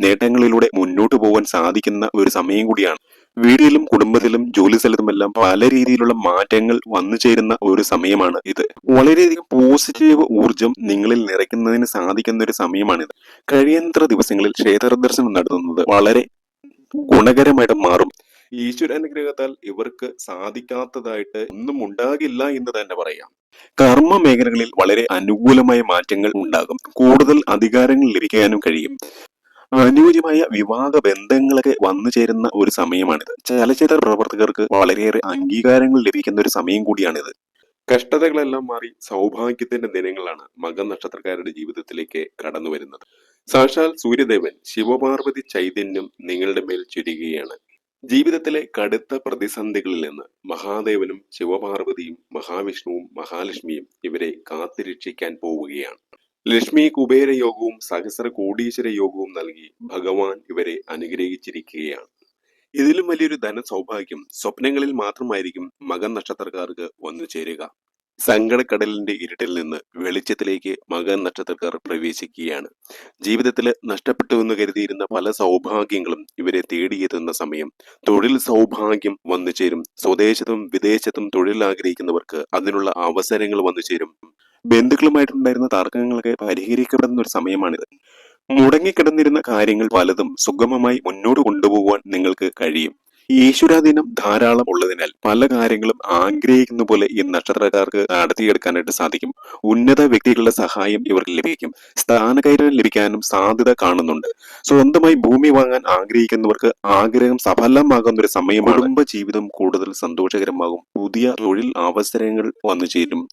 നേട്ടങ്ങളിലൂടെ മുന്നോട്ട് പോകാൻ സാധിക്കുന്ന ഒരു സമയം കൂടിയാണ്. വീടിലും കുടുംബത്തിലും ജോലി സ്ഥലത്തുമെല്ലാം പല രീതിയിലുള്ള മാറ്റങ്ങൾ വന്നു ചേരുന്ന ഒരു സമയമാണ് ഇത്. വളരെയധികം പോസിറ്റീവ് ഊർജം നിങ്ങളിൽ നിറയ്ക്കുന്നതിന് സാധിക്കുന്ന ഒരു സമയമാണിത്. കഴിയത്ര ദിവസങ്ങളിൽ ക്ഷേത്ര ദർശനം നടത്തുന്നത് വളരെ ഗുണകരമായിട്ട് മാറും. ഈശ്വരാനുഗ്രഹത്താൽ ഇവർക്ക് സാധിക്കാത്തതായിട്ട് ഒന്നും ഉണ്ടാകില്ല എന്ന് തന്നെ പറയാം. കർമ്മ മേഖലകളിൽ വളരെ അനുകൂലമായ മാറ്റങ്ങൾ ഉണ്ടാകും. കൂടുതൽ അധികാരങ്ങൾ ലഭിക്കാനും കഴിയും. അനുയോജ്യമായ വിവാഹ ബന്ധങ്ങളൊക്കെ വന്നു ചേരുന്ന ഒരു സമയമാണിത്. ചലച്ചിത്ര പ്രവർത്തകർക്ക് വളരെയേറെ അംഗീകാരങ്ങൾ ലഭിക്കുന്ന ഒരു സമയം കൂടിയാണിത്. കഷ്ടതകളെല്ലാം മാറി സൗഭാഗ്യത്തിന്റെ ദിനങ്ങളാണ് മകൻ നക്ഷത്രക്കാരുടെ ജീവിതത്തിലേക്ക് കടന്നു വരുന്നത് സാക്ഷാൽ സൂര്യദേവൻ ശിവപാർവതി ചൈതന്യം നിങ്ങളുടെ മേൽ ചുരുകയാണ് ജീവിതത്തിലെ കടുത്ത പ്രതിസന്ധികളിൽ നിന്ന് മഹാദേവനും ശിവപാർവതിയും മഹാവിഷ്ണുവും മഹാലക്ഷ്മിയും ഇവരെ കാത്തുരക്ഷിക്കാൻ പോവുകയാണ്. ലക്ഷ്മി കുബേര യോഗവും സഹസ്ര കോടീശ്വര യോഗവും നൽകി ഭഗവാൻ ഇവരെ അനുഗ്രഹിച്ചിരിക്കുകയാണ്. ഇതിലും വലിയൊരു ധന സൗഭാഗ്യം സ്വപ്നങ്ങളിൽ മാത്രമായിരിക്കും മകൻ നക്ഷത്രക്കാർക്ക് വന്നു ചേരുക സങ്കടക്കടലിന്റെ ഇരുട്ടിൽ നിന്ന് വെളിച്ചത്തിലേക്ക് മകൻ നക്ഷത്രക്കാർ പ്രവേശിക്കുകയാണ്. ജീവിതത്തിൽ നഷ്ടപ്പെട്ടു എന്ന് കരുതിയിരുന്ന പല സൗഭാഗ്യങ്ങളും ഇവരെ തേടിയെത്തുന്ന സമയം. തൊഴിൽ സൗഭാഗ്യം വന്നു ചേരും. സ്വദേശത്തും വിദേശത്തും തൊഴിൽ ആഗ്രഹിക്കുന്നവർക്ക് അതിനുള്ള അവസരങ്ങൾ വന്നു ചേരും. ബന്ധുക്കളുമായിട്ടുണ്ടായിരുന്ന തർക്കങ്ങളൊക്കെ പരിഹരിക്കപ്പെടുന്ന ഒരു സമയമാണിത്. മുടങ്ങിക്കിടന്നിരുന്ന കാര്യങ്ങൾ പലതും സുഗമമായി മുന്നോട്ട് കൊണ്ടുപോകുവാൻ നിങ്ങൾക്ക് കഴിയും. ഈശ്വരാധീനം ധാരാളം ഉള്ളതിനാൽ പല കാര്യങ്ങളും ആഗ്രഹിക്കുന്ന പോലെ ഈ നക്ഷത്രക്കാർക്ക് നടത്തിയെടുക്കാനായിട്ട് സാധിക്കും. ഉന്നത വ്യക്തികളുടെ സഹായം ഇവർക്ക് ലഭിക്കും. സ്ഥാനകൈരം ലഭിക്കാനും സാധ്യത കാണുന്നുണ്ട്. സ്വന്തമായി ഭൂമി വാങ്ങാൻ ആഗ്രഹിക്കുന്നവർക്ക് ആഗ്രഹം സഫലമാകുന്ന ഒരു സമയം കുടുംബ ജീവിതം കൂടുതൽ സന്തോഷകരമാകും. പുതിയ തൊഴിൽ അവസരങ്ങൾ വന്നു ചേരും.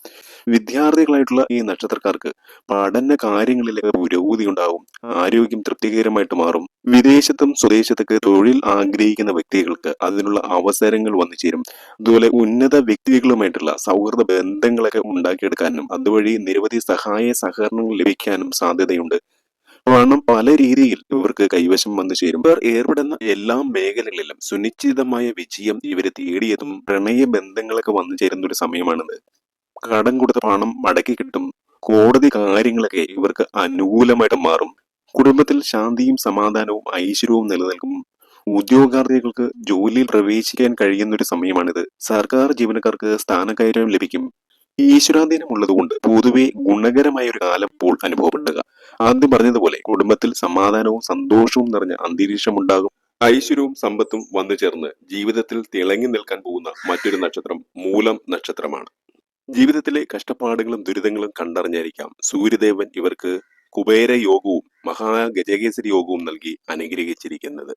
വിദ്യാർത്ഥികളായിട്ടുള്ള ഈ നക്ഷത്രക്കാർക്ക് പഠന കാര്യങ്ങളിലെ പുരോഗതി ഉണ്ടാകും. ആരോഗ്യം തൃപ്തികരമായിട്ട് മാറും. വിദേശത്തും സ്വദേശത്തൊക്കെ തൊഴിൽ ആഗ്രഹിക്കുന്ന വ്യക്തികൾക്ക് അതിനുള്ള അവസരങ്ങൾ വന്നു ചേരും. അതുപോലെ ഉന്നത വ്യക്തികളുമായിട്ടുള്ള സൗഹൃദ ബന്ധങ്ങളൊക്കെ ഉണ്ടാക്കിയെടുക്കാനും അതുവഴി നിരവധി സഹായ സഹകരണങ്ങൾ ലഭിക്കാനും സാധ്യതയുണ്ട്. പണം പല രീതിയിൽ ഇവർക്ക് കൈവശം വന്നു ചേരും. ഇവർ ഏർപ്പെടുന്ന എല്ലാ മേഖലകളിലും സുനിശ്ചിതമായ വിജയം ഇവരെ തേടിയതും പ്രണയ ബന്ധങ്ങളൊക്കെ വന്നു ചേരുന്ന ഒരു സമയമാണിത്. കടം കൊടുത്ത പണം മടക്കി കിട്ടും. കോടതി കാര്യങ്ങളൊക്കെ ഇവർക്ക് അനുകൂലമായിട്ട് മാറും. കുടുംബത്തിൽ ശാന്തിയും സമാധാനവും ഐശ്വര്യവും നിലനിൽക്കും. ഉദ്യോഗാർത്ഥികൾക്ക് ജോലിയിൽ പ്രവേശിക്കാൻ കഴിയുന്ന ഒരു സമയമാണിത്. സർക്കാർ ജീവനക്കാർക്ക് സ്ഥാനക്കയറ്റം ലഭിക്കും. ഈശ്വരാധീനം ഉള്ളതുകൊണ്ട് പൊതുവെ ഗുണകരമായ ഒരു കാലം ഇപ്പോൾ അനുഭവപ്പെടുക. ആദ്യം പറഞ്ഞതുപോലെ കുടുംബത്തിൽ സമാധാനവും സന്തോഷവും നിറഞ്ഞ അന്തരീക്ഷം ഉണ്ടാകും ഐശ്വര്യവും സമ്പത്തും വന്നു ചേർന്ന് ജീവിതത്തിൽ തിളങ്ങി നിൽക്കാൻ പോകുന്ന മറ്റൊരു നക്ഷത്രം മൂലം നക്ഷത്രമാണ്. ജീവിതത്തിലെ കഷ്ടപ്പാടുകളും ദുരിതങ്ങളും കണ്ടറിഞ്ഞായിരിക്കാം. സൂര്യദേവൻ ഇവർക്ക് കുബേര യോഗവും മഹാഗജകേസരി യോഗവും നൽകി അനുഗ്രഹിച്ചിരിക്കുന്നത്.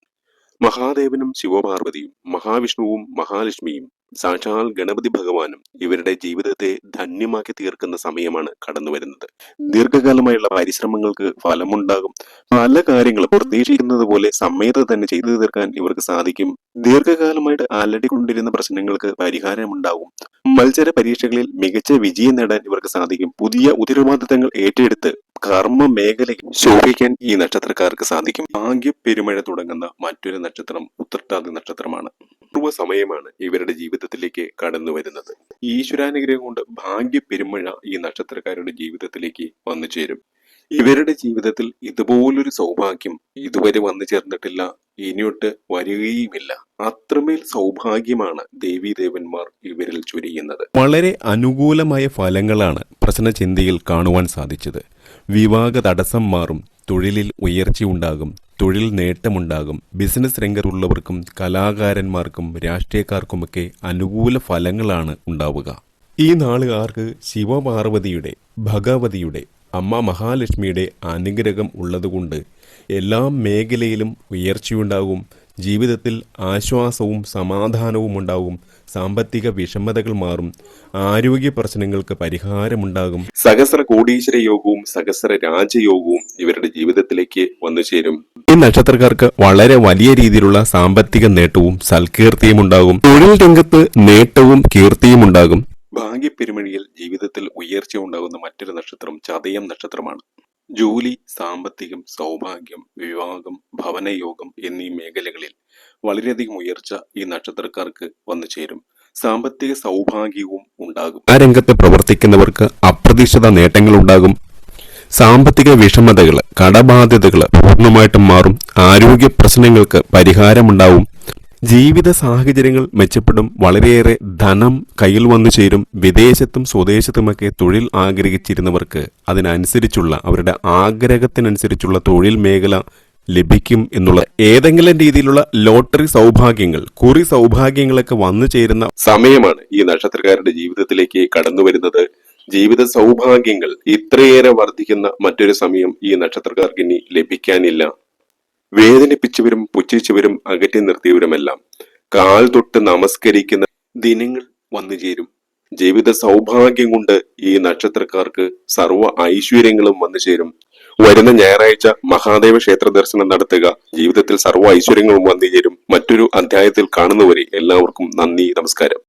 മഹാദേവനും ശിവപാർവതിയും മഹാവിഷ്ണുവും മഹാലക്ഷ്മിയും സാക്ഷാൽ ഗണപതി ഭഗവാനും ഇവരുടെ ജീവിതത്തെ ധന്യമാക്കി തീർക്കുന്ന സമയമാണ് കടന്നു വരുന്നത്. ദീർഘകാലമായുള്ള പരിശ്രമങ്ങൾക്ക് ഫലമുണ്ടാകും. പല കാര്യങ്ങളും പ്രതീക്ഷിക്കുന്നത് പോലെ സമയത്ത് തന്നെ ചെയ്തു തീർക്കാൻ ഇവർക്ക് സാധിക്കും. ദീർഘകാലമായിട്ട് അലടിക്കൊണ്ടിരുന്ന പ്രശ്നങ്ങൾക്ക് പരിഹാരമുണ്ടാകും. മത്സര പരീക്ഷകളിൽ മികച്ച വിജയം നേടാൻ ഇവർക്ക് സാധിക്കും. പുതിയ ഉത്തരവാദിത്തങ്ങൾ ഏറ്റെടുത്ത് കർമ്മ മേഖലയിൽ ശോഭിക്കാൻ ഈ നക്ഷത്രക്കാർക്ക് സാധിക്കും. ഭാഗ്യ പെരുമഴ തുടങ്ങുന്ന മറ്റൊരു നക്ഷത്രം ഉത്രട്ടാതി നക്ഷത്രമാണ്. പൂർവ സമയമാണ് ഇവരുടെ ജീവിതത്തിലേക്ക് കടന്നു വരുന്നത്. ഈശ്വരാനുഗ്രഹം കൊണ്ട് ഭാഗ്യ പെരുമഴ ഈ നക്ഷത്രക്കാരുടെ ജീവിതത്തിലേക്ക് വന്നു ചേരും. ഇവരുടെ ജീവിതത്തിൽ ഇതുപോലൊരു സൗഭാഗ്യം ഇതുവരെ വന്നു ചേർന്നിട്ടില്ല. ഇനിയൊട്ട് വരികയുമില്ല. അത്രമേൽ സൗഭാഗ്യമാണ് ദേവീദേവന്മാർ ഇവരിൽ ചൊരിയുന്നത്. വളരെ അനുകൂലമായ ഫലങ്ങളാണ് പ്രശ്നചിന്തയിൽ കാണുവാൻ സാധിച്ചത്. വിവാഹ തടസ്സം മാറും തൊഴിലിൽ ഉയർച്ചയുണ്ടാകും. തൊഴിൽ നേട്ടമുണ്ടാകും. ബിസിനസ് രംഗത്തുള്ളവർക്കും കലാകാരന്മാർക്കും രാഷ്ട്രീയക്കാർക്കുമൊക്കെ അനുകൂല ഫലങ്ങളാണ് ഉണ്ടാവുക. ഈ നാളുകാർക്ക് ശിവപാർവതിയുടെ ഭഗവതിയുടെ അമ്മ മഹാലക്ഷ്മിയുടെ അനുഗ്രഹം ഉള്ളതുകൊണ്ട് എല്ലാ മേഖലയിലും ഉയർച്ചയുണ്ടാകും. ജീവിതത്തിൽ ആശ്വാസവും സമാധാനവും ഉണ്ടാവും. സാമ്പത്തിക വിഷമതകൾ മാറും. ആരോഗ്യ പ്രശ്നങ്ങൾക്ക് പരിഹാരമുണ്ടാകും. സഹസ്ര കോടീശ്വര യോഗവും സഹസ്ര രാജയോഗവും ഇവരുടെ ജീവിതത്തിലേക്ക് വന്നു ചേരും. ഈ നക്ഷത്രക്കാർക്ക് വളരെ വലിയ രീതിയിലുള്ള സാമ്പത്തിക നേട്ടവും സൽകീർത്തിയും ഉണ്ടാകും. തൊഴിൽ രംഗത്ത് നേട്ടവും കീർത്തിയും ഉണ്ടാകും. ഭാഗ്യപ്പെരുമഴിയിൽ ജീവിതത്തിൽ ഉയർച്ച ഉണ്ടാകുന്ന മറ്റൊരു നക്ഷത്രം ചതയം നക്ഷത്രമാണ്. ജോലി സാമ്പത്തികം സൗഭാഗ്യം വിവാഹം ഭവനയോഗം എന്നീ മേഖലകളിൽ വളരെയധികം ഉയർച്ച ഈ നക്ഷത്രക്കാർക്ക് വന്നു ചേരും. സാമ്പത്തിക സൗഭാഗ്യവും ഉണ്ടാകും. ആ രംഗത്ത് പ്രവർത്തിക്കുന്നവർക്ക് അപ്രതീക്ഷിത നേട്ടങ്ങൾ ഉണ്ടാകും. സാമ്പത്തിക വിഷമതകൾ കടബാധ്യതകൾ പൂർണമായിട്ടും മാറും. ആരോഗ്യ പ്രശ്നങ്ങൾക്ക് പരിഹാരമുണ്ടാവും. ജീവിത സാഹചര്യങ്ങൾ മെച്ചപ്പെടും. വളരെയേറെ ധനം കയ്യിൽ വന്നു ചേരും. വിദേശത്തും സ്വദേശത്തുമൊക്കെ തൊഴിൽ ആഗ്രഹിച്ചിരുന്നവർക്ക് അതിനനുസരിച്ചുള്ള അവരുടെ ആഗ്രഹത്തിനനുസരിച്ചുള്ള തൊഴിൽ മേഖല ലഭിക്കും എന്നുള്ള ഏതെങ്കിലും രീതിയിലുള്ള ലോട്ടറി സൗഭാഗ്യങ്ങൾ കുറി സൗഭാഗ്യങ്ങളൊക്കെ വന്നു ചേരുന്ന സമയമാണ് ഈ നക്ഷത്രക്കാരുടെ ജീവിതത്തിലേക്ക് കടന്നു വരുന്നത്. ജീവിത സൗഭാഗ്യങ്ങൾ ഇത്രയേറെ വർദ്ധിക്കുന്ന മറ്റൊരു സമയം ഈ നക്ഷത്രക്കാർക്ക് ഇനി ലഭിക്കാനില്ല. വേദനിപ്പിച്ചവരും പുച്ഛിച്ചവരും അകറ്റി നിർത്തിയവരുമെല്ലാം കാൽ തൊട്ട് നമസ്കരിക്കുന്ന ദിനങ്ങൾ വന്നു ചേരും. ജീവിത സൗഭാഗ്യം കൊണ്ട് ഈ നക്ഷത്രക്കാർക്ക് സർവ ഐശ്വര്യങ്ങളും വന്നു ചേരും. വരുന്ന ഞായറാഴ്ച മഹാദേവ ക്ഷേത്ര ദർശനം നടത്തുക. ജീവിതത്തിൽ സർവ ഐശ്വര്യങ്ങളും വന്നു ചേരും. മറ്റൊരു അധ്യായത്തിൽ കാണുന്നവരെ എല്ലാവർക്കും നന്ദി നമസ്കാരം.